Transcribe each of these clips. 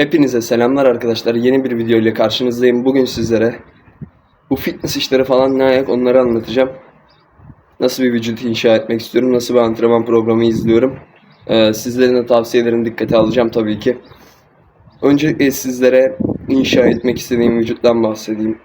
Hepinize selamlar arkadaşlar. Yeni bir video ile karşınızdayım. Bugün sizlere bu fitness işleri falan ne ayak onları anlatacağım. Nasıl bir vücut inşa etmek istiyorum, nasıl bir antrenman programı izliyorum. Ee, sizlerin de tavsiyelerini dikkate alacağım tabii ki. Öncelikle sizlere inşa etmek istediğim vücuttan bahsedeyim.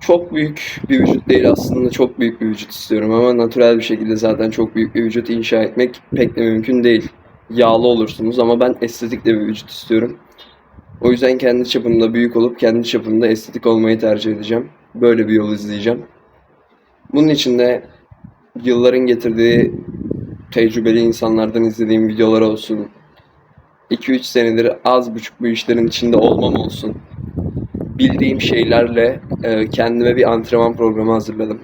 Çok büyük bir vücut değil aslında çok büyük bir vücut istiyorum ama natürel bir şekilde zaten çok büyük bir vücut inşa etmek pek de mümkün değil yağlı olursunuz ama ben estetik de bir vücut istiyorum. O yüzden kendi çapımda büyük olup kendi çapımda estetik olmayı tercih edeceğim. Böyle bir yol izleyeceğim. Bunun için de yılların getirdiği tecrübeli insanlardan izlediğim videolar olsun. 2-3 senedir az buçuk bu işlerin içinde olmam olsun. Bildiğim şeylerle e, kendime bir antrenman programı hazırladım.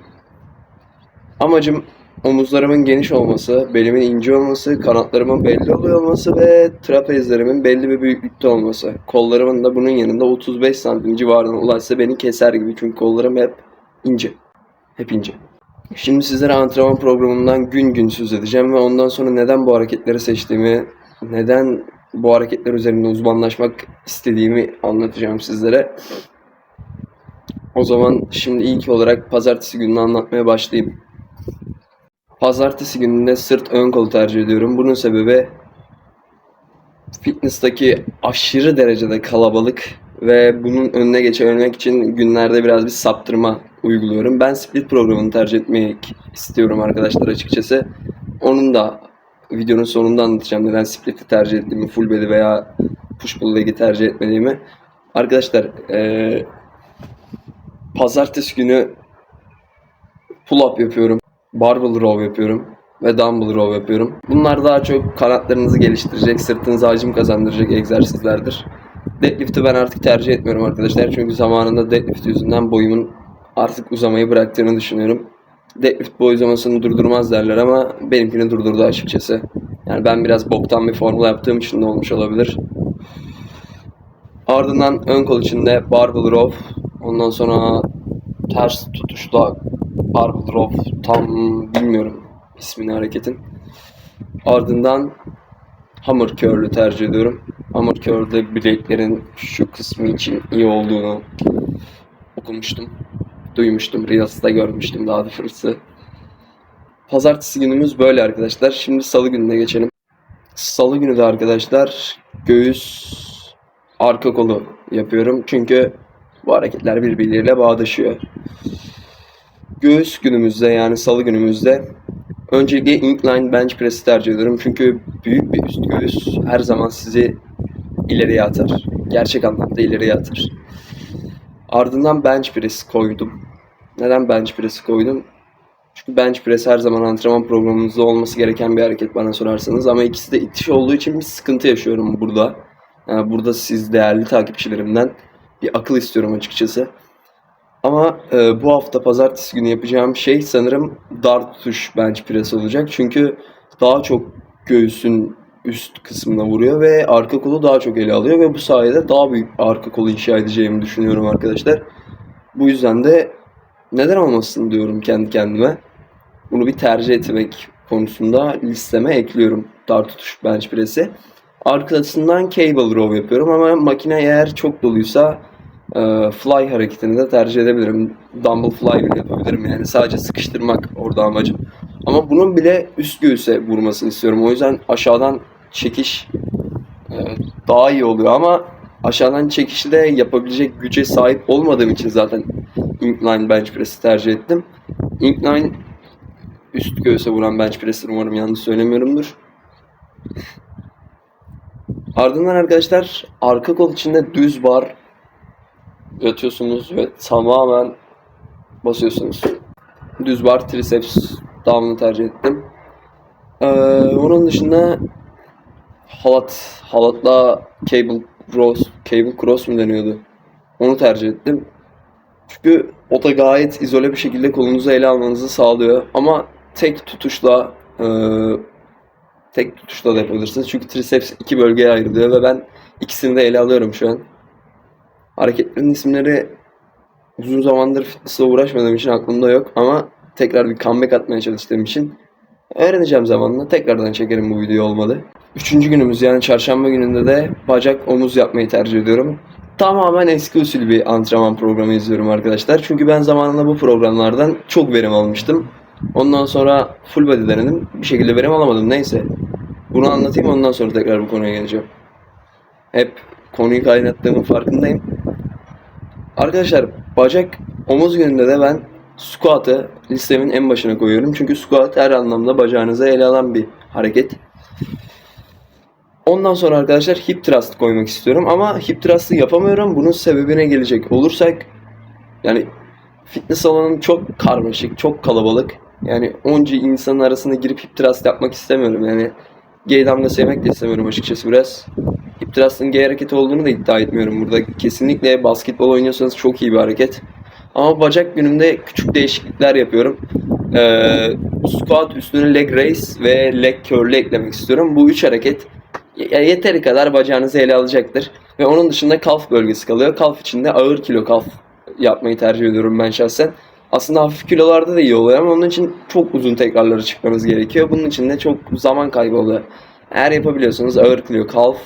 Amacım omuzlarımın geniş olması, belimin ince olması, kanatlarımın belli oluyor olması ve trapezlerimin belli bir büyüklükte olması. Kollarımın da bunun yanında 35 santim civarına ulaşsa beni keser gibi çünkü kollarım hep ince. Hep ince. Şimdi sizlere antrenman programından gün gün söz edeceğim ve ondan sonra neden bu hareketleri seçtiğimi, neden bu hareketler üzerinde uzmanlaşmak istediğimi anlatacağım sizlere. O zaman şimdi ilk olarak pazartesi gününü anlatmaya başlayayım. Pazartesi gününde sırt ön kolu tercih ediyorum. Bunun sebebi fitness'taki aşırı derecede kalabalık ve bunun önüne geçebilmek için günlerde biraz bir saptırma uyguluyorum. Ben split programını tercih etmek istiyorum arkadaşlar açıkçası. Onun da videonun sonunda anlatacağım neden split'i tercih ettiğimi, full body veya push pull leg'i tercih etmediğimi. Arkadaşlar eee pazartesi günü pull up yapıyorum. Barbell row yapıyorum ve dumbbell row yapıyorum. Bunlar daha çok kanatlarınızı geliştirecek, sırtınıza hacim kazandıracak egzersizlerdir. Deadlift'i ben artık tercih etmiyorum arkadaşlar. Çünkü zamanında deadlift yüzünden boyumun artık uzamayı bıraktığını düşünüyorum. Deadlift boy uzamasını durdurmaz derler ama benimkini durdurdu açıkçası. Yani ben biraz boktan bir formula yaptığım için de olmuş olabilir. Ardından ön kol içinde barbell row, ondan sonra ters tutuşla barbell row tam bilmiyorum ismini hareketin. Ardından hammer curl'ü tercih ediyorum. Hammer curl'de bileklerin şu kısmı için iyi olduğunu okumuştum. Duymuştum. Reels'ta görmüştüm daha doğrusu. Pazartesi günümüz böyle arkadaşlar. Şimdi salı gününe geçelim. Salı günü de arkadaşlar göğüs arka kolu yapıyorum. Çünkü bu hareketler birbirleriyle bağdaşıyor. Göğüs günümüzde yani salı günümüzde öncelikle incline bench press'i tercih ediyorum. Çünkü büyük bir üst göğüs her zaman sizi ileriye atar. Gerçek anlamda ileriye atar. Ardından bench press koydum. Neden bench press'i koydum? Çünkü bench press her zaman antrenman programımızda olması gereken bir hareket bana sorarsanız. Ama ikisi de itiş olduğu için bir sıkıntı yaşıyorum burada. Yani burada siz değerli takipçilerimden bir akıl istiyorum açıkçası. Ama e, bu hafta pazartesi günü yapacağım şey sanırım dar tutuş bench press olacak. Çünkü daha çok göğsün üst kısmına vuruyor ve arka kolu daha çok ele alıyor ve bu sayede daha büyük arka kolu inşa edeceğimi düşünüyorum arkadaşlar. Bu yüzden de neden olmasın diyorum kendi kendime. Bunu bir tercih etmek konusunda listeme ekliyorum dar tutuş bench press'i. Arkasından cable row yapıyorum ama makine eğer çok doluysa e, fly hareketini de tercih edebilirim. Dumbbell fly bile yapabilirim yani. Sadece sıkıştırmak orada amacım. Ama bunun bile üst göğüse vurmasını istiyorum. O yüzden aşağıdan çekiş e, daha iyi oluyor ama aşağıdan çekişi de yapabilecek güce sahip olmadığım için zaten incline bench press'i tercih ettim. Incline üst göğüse vuran bench press'i umarım yanlış söylemiyorumdur. Ardından arkadaşlar arka kol içinde düz bar yatıyorsunuz ve tamamen basıyorsunuz. Düz bar triceps devamını tercih ettim. Ee, onun dışında halat, halatla cable cross, cable cross mu deniyordu? Onu tercih ettim. Çünkü o da gayet izole bir şekilde kolunuzu ele almanızı sağlıyor. Ama tek tutuşla e, tek tutuşla da yapabilirsiniz. Çünkü triceps iki bölgeye ayrılıyor ve ben ikisini de ele alıyorum şu an. Hareketlerin isimleri uzun zamandır fitness'la uğraşmadığım için aklımda yok ama tekrar bir comeback atmaya çalıştığım için Öğreneceğim zamanla. Tekrardan çekerim bu video olmadı. Üçüncü günümüz yani çarşamba gününde de bacak omuz yapmayı tercih ediyorum. Tamamen eski usul bir antrenman programı izliyorum arkadaşlar. Çünkü ben zamanında bu programlardan çok verim almıştım. Ondan sonra full body denedim. Bir şekilde verim alamadım. Neyse. Bunu anlatayım ondan sonra tekrar bu konuya geleceğim. Hep konuyu kaynattığımın farkındayım. Arkadaşlar bacak omuz gününde de ben squat'ı listemin en başına koyuyorum. Çünkü squat her anlamda bacağınıza ele alan bir hareket. Ondan sonra arkadaşlar hip thrust koymak istiyorum ama hip thrust'ı yapamıyorum. Bunun sebebine gelecek olursak yani fitness alanım çok karmaşık, çok kalabalık. Yani onca insanın arasında girip hip thrust yapmak istemiyorum. Yani gay damgası yemek de istemiyorum açıkçası biraz. Hip thrust'ın gay hareketi olduğunu da iddia etmiyorum burada. Kesinlikle basketbol oynuyorsanız çok iyi bir hareket. Ama bacak günümde küçük değişiklikler yapıyorum. Ee, squat üstüne leg raise ve leg curl'ü eklemek istiyorum. Bu üç hareket yeteri kadar bacağınızı ele alacaktır. Ve onun dışında kalf bölgesi kalıyor. Kalf içinde ağır kilo kalf yapmayı tercih ediyorum ben şahsen. Aslında hafif kilolarda da iyi oluyor ama onun için çok uzun tekrarları çıkmanız gerekiyor. Bunun için de çok zaman kaybı oluyor. Eğer yapabiliyorsanız ağır kilo kalf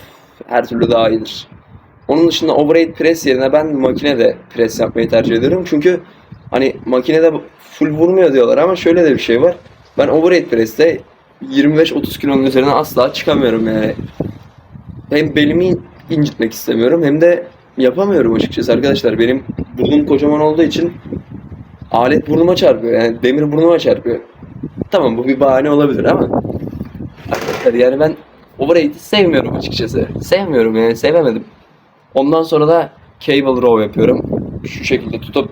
her türlü daha iyidir. Onun dışında overhead press yerine ben makinede pres yapmayı tercih ediyorum. Çünkü hani makinede full vurmuyor diyorlar ama şöyle de bir şey var. Ben overhead press'te 25-30 kilonun üzerine asla çıkamıyorum yani. Hem belimi incitmek istemiyorum hem de yapamıyorum açıkçası arkadaşlar. Benim burnum kocaman olduğu için alet burnuma çarpıyor. Yani demir burnuma çarpıyor. Tamam bu bir bahane olabilir ama arkadaşlar yani ben overhead'i sevmiyorum açıkçası. Sevmiyorum yani sevemedim. Ondan sonra da cable row yapıyorum. Şu şekilde tutup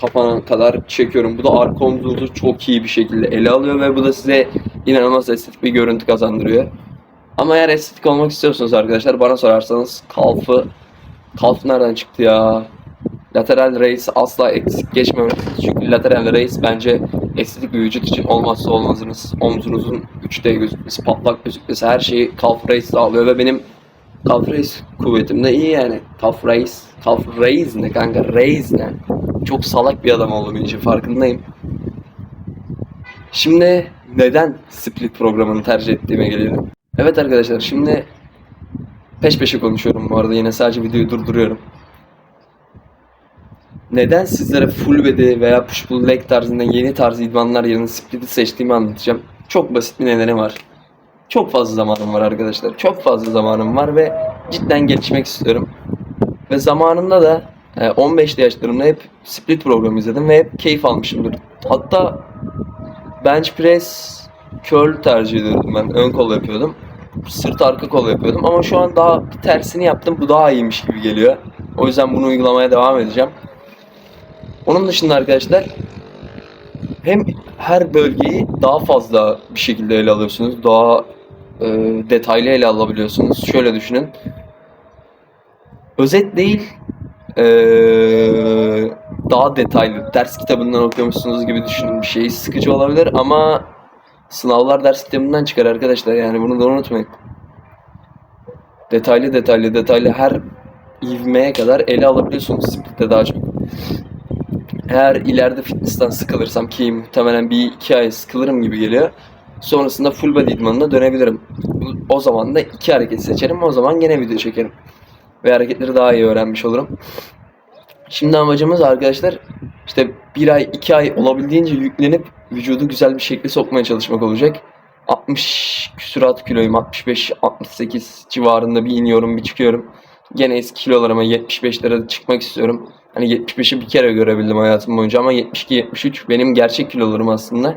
kapana kadar çekiyorum. Bu da arka omzunuzu çok iyi bir şekilde ele alıyor ve bu da size inanılmaz estetik bir görüntü kazandırıyor. Ama eğer estetik olmak istiyorsanız arkadaşlar bana sorarsanız kalfı kalf nereden çıktı ya? Lateral raise asla eksik geçmemeliyiz. Çünkü lateral raise bence estetik bir vücut için olmazsa olmazınız. Omzunuzun 3D gözükmesi, patlak gözükmesi her şeyi kalf raise sağlıyor ve benim kalf raise kuvvetim de iyi yani. Kalf raise, kalf raise ne kanka? Raise ne? Çok salak bir adam olduğum için farkındayım. Şimdi neden split programını tercih ettiğime gelelim. Evet arkadaşlar şimdi peş peşe konuşuyorum bu arada yine sadece videoyu durduruyorum. Neden sizlere full body veya push pull leg tarzında yeni tarz idmanlar yerine split'i seçtiğimi anlatacağım. Çok basit bir nedeni var. Çok fazla zamanım var arkadaşlar. Çok fazla zamanım var ve cidden gelişmek istiyorum. Ve zamanında da e, 15'li yaşlarımda hep split programı izledim ve hep keyif almışımdır. Hatta bench press, curl tercih ediyordum ben. Ön kol yapıyordum. Sırt arka kol yapıyordum ama şu an daha tersini yaptım. Bu daha iyiymiş gibi geliyor. O yüzden bunu uygulamaya devam edeceğim. Onun dışında arkadaşlar hem her bölgeyi daha fazla bir şekilde ele alıyorsunuz. Daha e, detaylı ele alabiliyorsunuz. Şöyle düşünün. Özet değil e, daha detaylı. Ders kitabından okuyormuşsunuz gibi düşünün bir şey. Sıkıcı olabilir ama sınavlar ders kitabından çıkar arkadaşlar. Yani bunu da unutmayın. Detaylı detaylı detaylı her ivmeye kadar ele alabiliyorsunuz splitte daha çok. Eğer ileride fitness'tan sıkılırsam ki muhtemelen bir iki ay sıkılırım gibi geliyor. Sonrasında full body idmanına dönebilirim. O zaman da iki hareket seçerim. O zaman gene video çekerim. Ve hareketleri daha iyi öğrenmiş olurum. Şimdi amacımız arkadaşlar işte bir ay iki ay olabildiğince yüklenip vücudu güzel bir şekilde sokmaya çalışmak olacak. 60 küsurat kiloyum 65-68 civarında bir iniyorum bir çıkıyorum. Gene eski kilolarıma 75'lere çıkmak istiyorum. Hani 75'i bir kere görebildim hayatım boyunca ama 72-73 benim gerçek kilolarım aslında.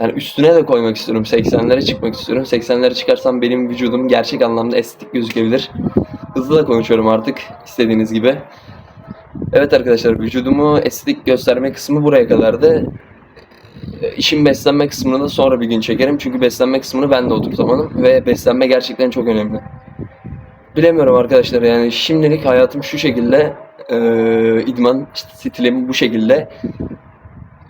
Yani üstüne de koymak istiyorum. 80'lere çıkmak istiyorum. 80'lere çıkarsam benim vücudum gerçek anlamda estetik gözükebilir. Hızlı da konuşuyorum artık istediğiniz gibi. Evet arkadaşlar vücudumu estetik gösterme kısmı buraya kadardı. Ee, İşin beslenme kısmını da sonra bir gün çekerim. Çünkü beslenme kısmını ben de oturtamadım. Ve beslenme gerçekten çok önemli. Bilemiyorum arkadaşlar yani şimdilik hayatım şu şekilde. Ee, idman işte stilim bu şekilde.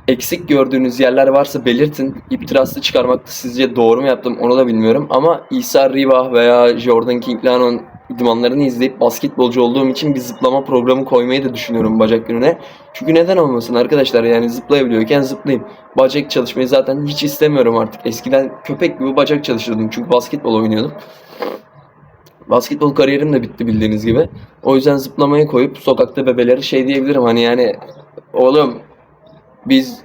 Eksik gördüğünüz yerler varsa belirtin. İptiraslı çıkarmakta sizce doğru mu yaptım onu da bilmiyorum. Ama İsa Ribah veya Jordan Kinglanon idmanlarını izleyip basketbolcu olduğum için bir zıplama programı koymayı da düşünüyorum bacak gününe. Çünkü neden olmasın arkadaşlar yani zıplayabiliyorken zıplayayım. Bacak çalışmayı zaten hiç istemiyorum artık. Eskiden köpek gibi bacak çalışırdım çünkü basketbol oynuyordum. Basketbol kariyerim de bitti bildiğiniz gibi. O yüzden zıplamaya koyup sokakta bebeleri şey diyebilirim hani yani oğlum biz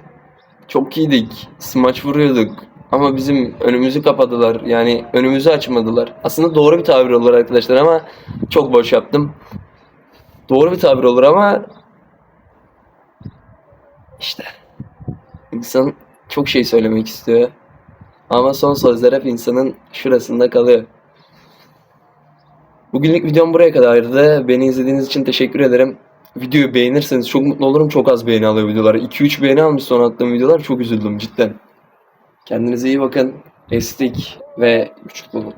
çok iyiydik. Smaç vuruyorduk. Ama bizim önümüzü kapadılar. Yani önümüzü açmadılar. Aslında doğru bir tabir olur arkadaşlar ama çok boş yaptım. Doğru bir tabir olur ama işte insan çok şey söylemek istiyor. Ama son sözler hep insanın şurasında kalıyor. Bugünlük videom buraya kadardı. Beni izlediğiniz için teşekkür ederim. Videoyu beğenirseniz çok mutlu olurum. Çok az beğeni alıyor videolar. 2-3 beğeni almış son attığım videolar. Çok üzüldüm cidden. Kendinize iyi bakın. Estik ve güçlü olun.